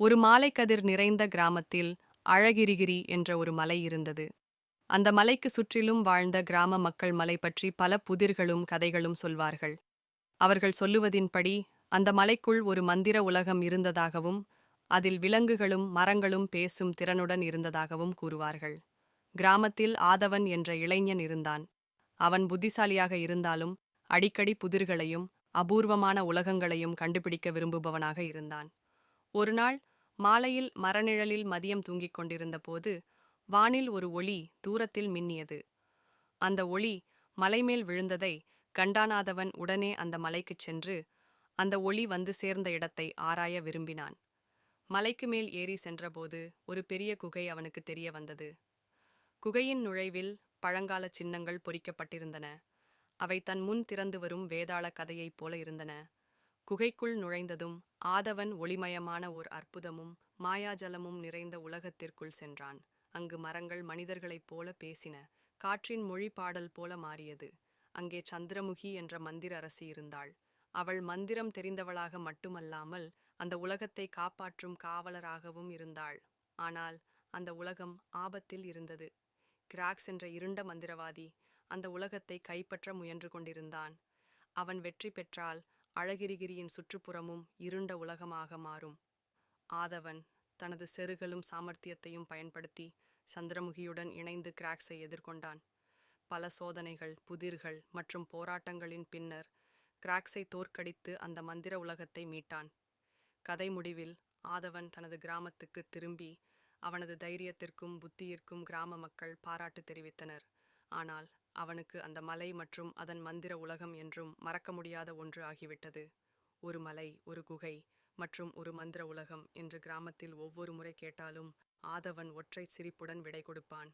ஒரு மாலைக்கதிர் நிறைந்த கிராமத்தில் அழகிரிகிரி என்ற ஒரு மலை இருந்தது. அந்த மலைக்கு சுற்றிலும் வாழ்ந்த கிராம மக்கள் மலை பற்றி பல புதிர்களும் கதைகளும் சொல்வார்கள். அவர்கள் சொல்லுவதின்படி அந்த மலைக்குள் ஒரு மந்திர உலகம் இருந்ததாகவும் அதில் விலங்குகளும் மரங்களும் பேசும் திறனுடன் இருந்ததாகவும் கூறுவார்கள். கிராமத்தில் ஆதவன் என்ற இளைஞன் இருந்தான். அவன் புத்திசாலியாக இருந்தாலும் அடிக்கடி புதிர்களையும் அபூர்வமான உலகங்களையும் கண்டுபிடிக்க விரும்புபவனாக இருந்தான். ஒருநாள் மாலையில் மரநிழலில் மதியம் தூங்கிக் கொண்டிருந்த போது வானில் ஒரு ஒளி தூரத்தில் மின்னியது. அந்த ஒளி மலைமேல் விழுந்ததை கண்டானாதவன் உடனே அந்த மலைக்குச் சென்று அந்த ஒளி வந்து சேர்ந்த இடத்தை ஆராய விரும்பினான். மலைக்கு மேல் ஏறி சென்றபோது ஒரு பெரிய குகை அவனுக்கு தெரிய வந்தது. குகையின் நுழைவில் பழங்கால சின்னங்கள் பொறிக்கப்பட்டிருந்தன. அவை தன் முன் திறந்து வரும் வேதாள கதையைப் போல இருந்தன. குகைக்குள் நுழைந்ததும் ஆதவன் ஒளிமயமான ஓர் அற்புதமும் மாயாஜலமும் நிறைந்த உலகத்திற்குள் சென்றான். அங்கு மரங்கள் மனிதர்களைப் போல பேசின காற்றின் மொழி பாடல் போல மாறியது. அங்கே சந்திரமுகி என்ற மந்திர அரசி இருந்தாள். அவள் மந்திரம் தெரிந்தவளாக மட்டுமல்லாமல் அந்த உலகத்தை காப்பாற்றும் காவலராகவும் இருந்தாள். ஆனால் அந்த உலகம் ஆபத்தில் இருந்தது. கிராக்ஸ் என்ற இருண்ட மந்திரவாதி அந்த உலகத்தை கைப்பற்ற முயன்று கொண்டிருந்தான். அவன் வெற்றி பெற்றால் அழகிரிகிரியின் சுற்றுப்புறமும் இருண்ட உலகமாக மாறும். ஆதவன் தனது செருகளும் சாமர்த்தியத்தையும் பயன்படுத்தி சந்திரமுகியுடன் இணைந்து கிராக்ஸை எதிர்கொண்டான். பல சோதனைகள் புதிர்கள் மற்றும் போராட்டங்களின் பின்னர் கிராக்ஸை தோற்கடித்து அந்த மந்திர உலகத்தை மீட்டான். கதை முடிவில் ஆதவன் தனது கிராமத்துக்கு திரும்பி அவனது தைரியத்திற்கும் புத்தியிற்கும் கிராம மக்கள் பாராட்டு தெரிவித்தனர். ஆனால் அவனுக்கு அந்த மலை மற்றும் அதன் மந்திர உலகம் என்றும் மறக்க முடியாத ஒன்று ஆகிவிட்டது. ஒரு மலை ஒரு குகை மற்றும் ஒரு மந்திர உலகம் என்று கிராமத்தில் ஒவ்வொரு முறை கேட்டாலும் ஆதவன் ஒற்றை சிரிப்புடன் விடை கொடுப்பான்.